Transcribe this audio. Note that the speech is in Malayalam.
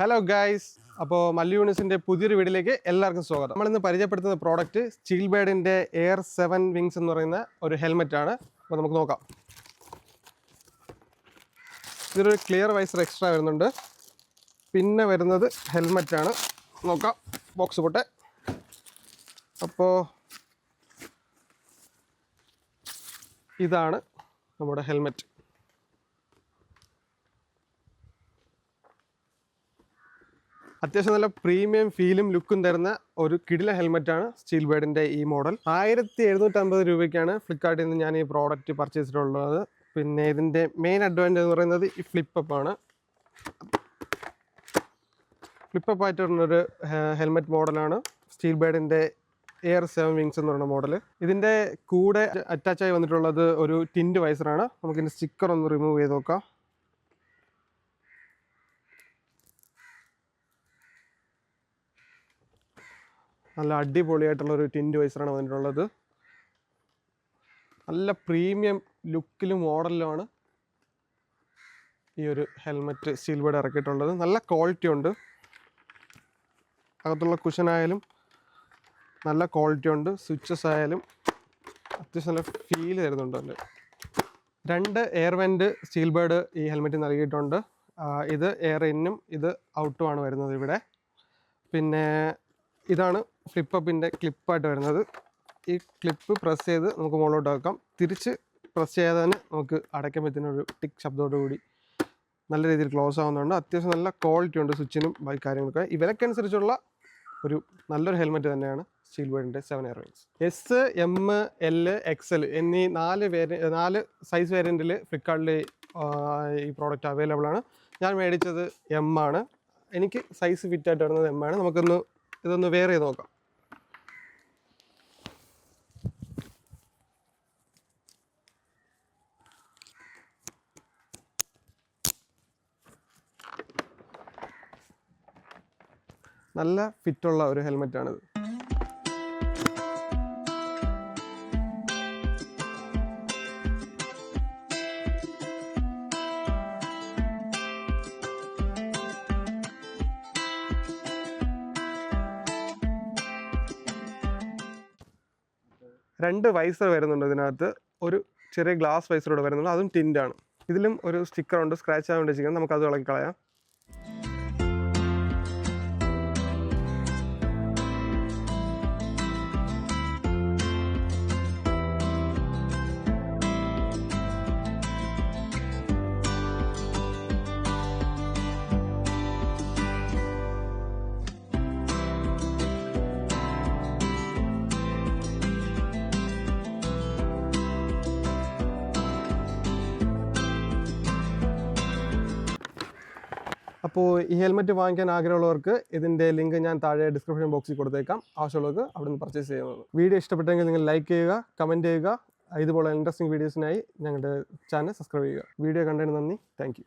ഹലോ ഗായ്സ് അപ്പോൾ മല്ലു യൂണിസിന്റെ പുതിയൊരു വീഡിയോയിലേക്ക് എല്ലാവർക്കും സ്വാഗതം. നമ്മളിന്ന് പരിചയപ്പെടുത്തുന്ന പ്രോഡക്റ്റ് സ്റ്റീൽ ബേഡിന്റെ എയർ സെവൻ വിങ്സ് എന്ന് പറയുന്ന ഒരു ഹെൽമെറ്റ് ആണ്. അപ്പോൾ നമുക്ക് നോക്കാം. ഇതൊരു ക്ലിയർ വൈസർ എക്സ്ട്രാ വരുന്നുണ്ട്. പിന്നെ വരുന്നത് ഹെൽമെറ്റ് ആണ്. നോക്കാം. ബോക്സ് പൊട്ടെ. അപ്പോൾ ഇതാണ് നമ്മുടെ ഹെൽമെറ്റ് അത്യാവശ്യം നല്ല പ്രീമിയം ഫീലും ലുക്കും തരുന്ന ഒരു കിടില ഹെൽമെറ്റാണ് സ്റ്റീൽ ബേഡിന്റെ ഈ മോഡൽ ആയിരത്തി എഴുന്നൂറ്റമ്പത് രൂപയ്ക്കാണ് ഫ്ലിപ്കാർട്ടിൽ നിന്ന് ഞാൻ ഈ പ്രോഡക്റ്റ് പർച്ചേസ് ചെയ്തിട്ടുള്ളത്. പിന്നെ ഇതിന്റെ മെയിൻ അഡ്വാന്റേജ് എന്ന് പറയുന്നത് ഈ ആണ്. ഫ്ലിപ്പപ്പ് ആയിട്ട് ഹെൽമെറ്റ് മോഡലാണ് സ്റ്റീൽ ബേഡിന്റെ എയർ സെവൻ വിങ്സ് എന്ന് പറയുന്ന മോഡൽ ഇതിന്റെ കൂടെ അറ്റാച്ച് ആയി വന്നിട്ടുള്ളത് ഒരു ടിന്റ് വൈസറാണ് നമുക്കിതിന്റെ സ്റ്റിക്കർ ഒന്ന് റിമൂവ് ചെയ്ത് നോക്കാം. നല്ല അടിപൊളിയായിട്ടുള്ള ഒരു ടിന്റ് വൈസറാണ് വന്നിട്ടുള്ളത്. നല്ല പ്രീമിയം ലുക്കിലും മോഡലിലുമാണ് ഈ ഒരു ഹെൽമെറ്റ് സ്റ്റീൽ ബേഡ് ഇറക്കിയിട്ടുള്ളത്. നല്ല ക്വാളിറ്റി ഉണ്ട്. അകത്തുള്ള കുഷനായാലും നല്ല ക്വാളിറ്റി ഉണ്ട്. സ്വിച്ചസ് ആയാലും അത്യാവശ്യം നല്ല ഫീൽ തരുന്നുണ്ട് അതിൽ രണ്ട് എയർ വെന്റ് സ്റ്റീൽ ബേഡ് ഈ ഹെൽമെറ്റ് നൽകിയിട്ടുണ്ട്. ഇത് എയർ ഇന്നും ഇത് ഔട്ടുമാണ് വരുന്നത് ഇവിടെ. പിന്നെ ഇതാണ് ഫ്ലിപ്പപ്പിന്റെ ക്ലിപ്പായിട്ട് വരുന്നത്. ഈ ക്ലിപ്പ് പ്രസ് ചെയ്ത് നമുക്ക് മുകളിലോട്ട് വെക്കാം തിരിച്ച് പ്രസ് ചെയ്യാതെ തന്നെ നമുക്ക് ഒരു ടിക് ശബ്ദത്തോടു കൂടി നല്ല രീതിയിൽ ക്ലോസ് ആവുന്നുണ്ട്. അത്യാവശ്യം നല്ല ക്വാളിറ്റി ഉണ്ട് സ്വിച്ചിനും ബൈക്ക് കാര്യങ്ങളൊക്കെ ഇവരൊക്കെ ഒരു നല്ലൊരു ഹെൽമെറ്റ് തന്നെയാണ് steel വേർഡിന്റെ seven air wings S M L X L എന്നീ നാല് വേരി നാല് സൈസ് വേരിയന്റിൽ ഫ്ലിപ്കാർട്ടിൽ ഈ പ്രോഡക്റ്റ് അവൈലബിൾ ആണ്. ഞാൻ മേടിച്ചത് എം ആണ്. എനിക്ക് സൈസ് ഫിറ്റ് ആയിട്ട് വരുന്നത് എം ആണ്. നമുക്കൊന്ന് ഇതൊന്ന് വേറെ നോക്കാം. നല്ല ഫിറ്റുള്ള ഒരു ഹെൽമെറ്റാണിത് രണ്ട് വൈസർ വരുന്നുണ്ട് ഇതിനകത്ത്. ഒരു ചെറിയ ഗ്ലാസ് വൈസർ കൂടെ വരുന്നുണ്ട്. അതും ടിന്റാണ് ഇതിലും ഒരു സ്റ്റിക്കർ ഉണ്ട്. സ്ക്രാച്ച് ആവേണ്ടി വെച്ചിരിക്കുന്നത് നമുക്കത് ഇളക്കി കളയാം. അപ്പോൾ ഈ ഹെൽമെറ്റ് വാങ്ങിക്കാൻ ആഗ്രഹമുള്ളവർക്ക് ഇതിന്റെ ലിങ്ക് ഞാൻ താഴെ ഡിസ്ക്രിപ്ഷൻ ബോക്സിൽ കൊടുത്തേക്കാം. ആവശ്യമുള്ളവർക്ക് അവിടെ നിന്ന് പർച്ചേസ് ചെയ്യുന്നത് വീഡിയോ ഇഷ്ടപ്പെട്ടെങ്കിൽ നിങ്ങൾ ലൈക്ക് ചെയ്യുക കമന്റ് ചെയ്യുക. ഇതുപോലെ ഇൻട്രസ്റ്റിംഗ് വീഡിയോസിനായി ഞങ്ങളുടെ ചാനൽ സബ്സ്ക്രൈബ് ചെയ്യുക. വീഡിയോ കണ്ടതിന് നന്ദി. താങ്ക്